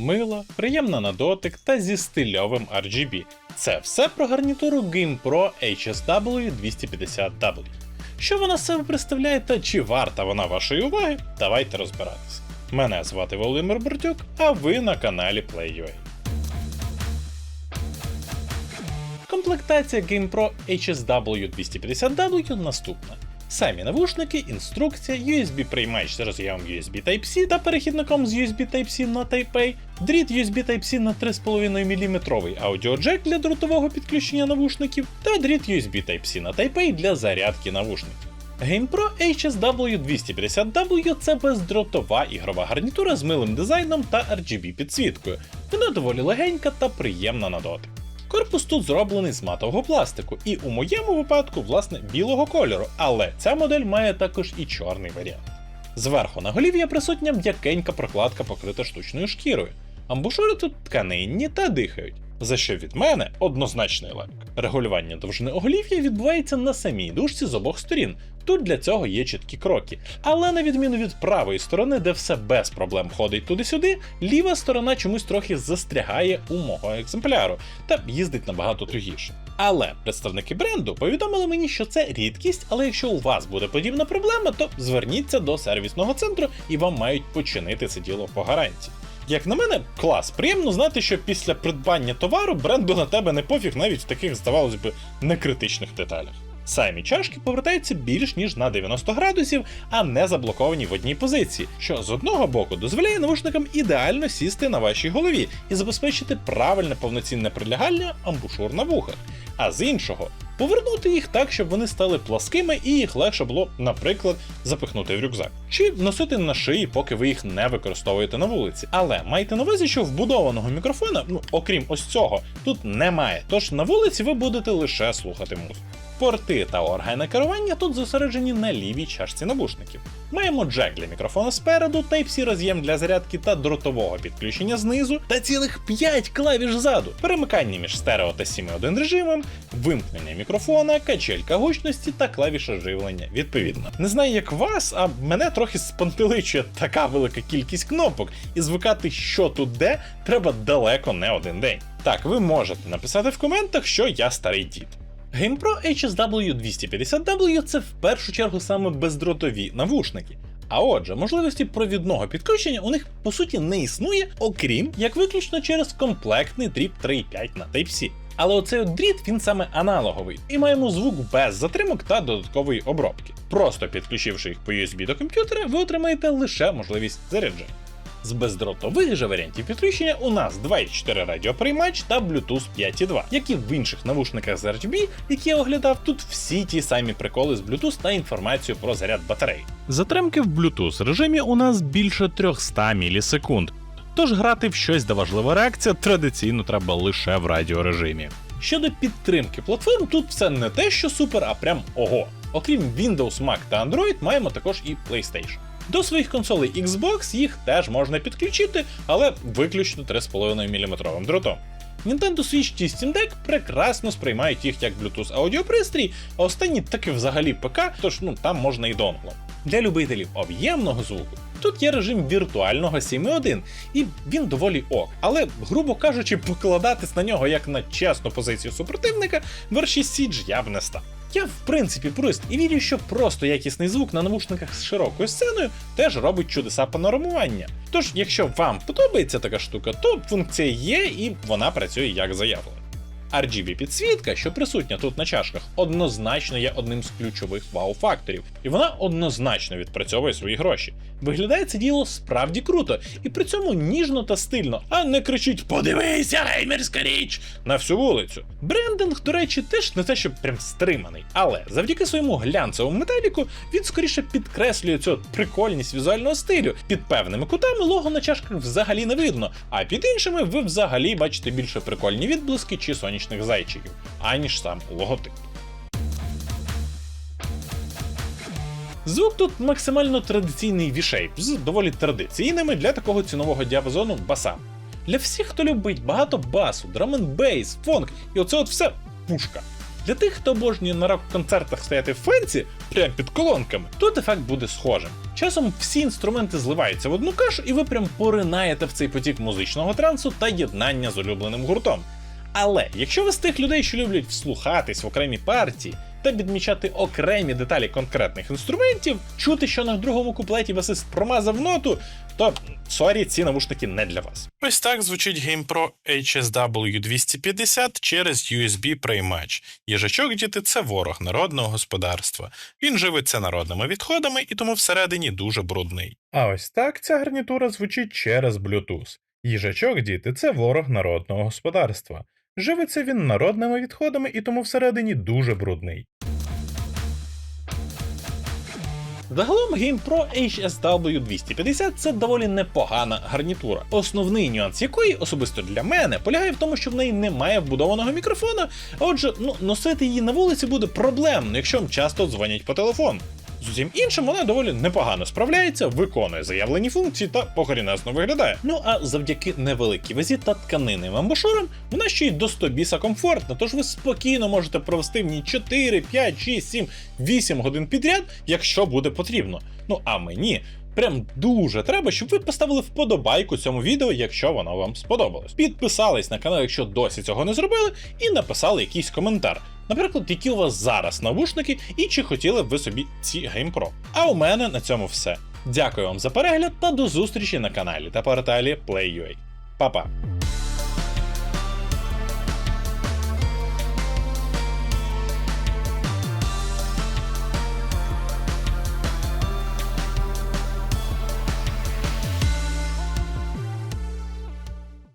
мила, приємна на дотик та зі стильовим RGB. Це все про гарнітуру GamePro HSW 250W. Що вона з себе представляє та чи варта вона вашої уваги? Давайте розбиратися. Мене звати Володимир Бортюк, а ви на каналі PlayUA. Комплектація GamePro HSW 250W наступна. Самі навушники, інструкція, USB приймач з роз'ємом USB Type-C та перехідником з USB Type-C на Type-A, дріт USB Type-C на 3,5 мм аудіоджек для дротового підключення навушників та дріт USB Type-C на Type-A для зарядки навушників. GamePro HSW 250W це бездротова ігрова гарнітура з милим дизайном та RGB підсвіткою. Вона доволі легенька та приємна на дотик. Корпус тут зроблений з матового пластику, і у моєму випадку, власне, білого кольору, але ця модель має також і чорний варіант. Зверху на голів'я присутня м'якенька прокладка покрита штучною шкірою. Амбушури тут тканинні та дихають, за що від мене однозначний лайк. Регулювання довжини оголів'я відбувається на самій дужці з обох сторін. Тут для цього є чіткі кроки. Але на відміну від правої сторони, де все без проблем ходить туди-сюди, ліва сторона чомусь трохи застрягає у мого екземпляру та їздить набагато тугіше. Але представники бренду повідомили мені, що це рідкість, але якщо у вас буде подібна проблема, то зверніться до сервісного центру і вам мають починити це діло по гарантії. Як на мене, клас, приємно знати, що після придбання товару бренду на тебе не пофіг навіть в таких, здавалось би, некритичних деталях. Самі чашки повертаються більш ніж на 90 градусів, а не заблоковані в одній позиції, що з одного боку дозволяє навушникам ідеально сісти на вашій голові і забезпечити правильне повноцінне прилягання амбушур на вухах, а з іншого повернути їх так, щоб вони стали пласкими і їх легше було, наприклад, запихнути в рюкзак, чи носити на шиї, поки ви їх не використовуєте на вулиці. Але майте на увазі, що вбудованого мікрофона, ну окрім ось цього, тут немає. Тож на вулиці ви будете лише слухати музику. Порти та органи керування тут зосереджені на лівій чашці навушників. Маємо джек для мікрофона спереду, Type-C роз'єм для зарядки та дротового підключення знизу, та цілих 5 клавіш ззаду, перемикання між стерео та 7.1 режимом, вимкнення мікрофона, качелька гучності та клавіша живлення. Відповідно, не знаю, як вас, а мене трохи спантеличує така велика кількість кнопок, і звикати, що тут де, треба далеко не один день. Так, ви можете написати в коментах, що я старий дід. GamePro HSW 250W це в першу чергу саме бездротові навушники. А отже, можливості провідного підключення у них по суті не існує, окрім як виключно через комплектний дріт 3.5 на Type-C. Але оцей от дріт він саме аналоговий, і маємо звук без затримок та додаткової обробки. Просто підключивши їх по USB до комп'ютера, ви отримаєте лише можливість зарядження. З бездротових же варіантів підключення у нас 2.4 радіоприймач та Bluetooth 5.2, як і в інших навушниках з RGB, які я оглядав, тут всі ті самі приколи з Bluetooth та інформацію про заряд батареї. Затримки в Bluetooth режимі у нас більше 300 мілісекунд, тож грати в щось, де важлива реакція, традиційно треба лише в радіорежимі. Щодо підтримки платформ, тут все не те, що супер, а прям ого. Окрім Windows, Mac та Android, маємо також і PlayStation. До своїх консолей Xbox їх теж можна підключити, але виключно 3,5 мм дротом. Nintendo Switch та Steam Deck прекрасно сприймають їх як Bluetooth аудіопристрій, а останні таки взагалі ПК, тож ну там можна і донглом. Для любителів об'ємного звуку тут є режим віртуального 7.1, і він доволі ок, але, грубо кажучи, покладатись на нього як на чесну позицію супротивника, верші Siege я б не став. Я в принципі пурист і вірю, що просто якісний звук на навушниках з широкою сценою теж робить чудеса панорамування. Тож, якщо вам подобається така штука, то функція є і вона працює як заявлено. RGB підсвітка, що присутня тут на чашках, однозначно є одним з ключових вау-факторів, і вона однозначно відпрацьовує свої гроші. Виглядає це діло справді круто, і при цьому ніжно та стильно, а не кричить Подивися, геймерська річ! на всю вулицю. Брендинг, до речі, теж не те, що прям стриманий, але завдяки своєму глянцевому металіку він скоріше підкреслює цю прикольність візуального стилю. Під певними кутами лого на чашках взагалі не видно, а під іншими ви взагалі бачите більше прикольні відблиски чи сонячних зайчиків, аніж сам логотип. Звук тут максимально традиційний V-Shape з доволі традиційними для такого цінового діапазону басами. Для всіх, хто любить багато басу, драм н бейс, фонк і оце от все пушка. Для тих, хто обожнює на рок-концертах стояти в фенці, прямо під колонками, тут ефект буде схожим. Часом всі інструменти зливаються в одну кашу, і ви прям поринаєте в цей потік музичного трансу та єднання з улюбленим гуртом. Але якщо ви з тих людей, що люблять вслухатись в окремі партії та відмічати окремі деталі конкретних інструментів, чути, що на другому куплеті басист промазав ноту, то сорі, ці навушники не для вас. Ось так звучить GamePro HSW 250 через USB Preymatch. Їжачок діти це ворог народного господарства. Він живиться народними відходами і тому всередині дуже брудний. А ось так ця гарнітура звучить через Bluetooth. Їжачок діти це ворог народного господарства. Живиться він народними відходами і тому всередині дуже брудний. Загалом GamePro HSW 250 це доволі непогана гарнітура. Основний нюанс якої, особисто для мене, полягає в тому, що в неї немає вбудованого мікрофона. А отже, ну носити її на вулиці буде проблемно, якщо вам часто дзвонять по телефону. З усім іншим вона доволі непогано справляється, виконує заявлені функції та похорінесно виглядає. Ну а завдяки невеликій вазі та тканинним амбушурам, вона ще й до 100 біса комфортна, тож ви спокійно можете провести в ній 4, 5, 6, 7, 8 годин підряд, якщо буде потрібно. Ну а мені. Прям дуже треба, щоб ви поставили вподобайку цьому відео, якщо воно вам сподобалось. Підписались на канал, якщо досі цього не зробили, і написали якийсь коментар. Наприклад, які у вас зараз навушники і чи хотіли б ви собі ці GamePro. А у мене на цьому все. Дякую вам за перегляд та до зустрічі на каналі та порталі Play.ua. Па-па!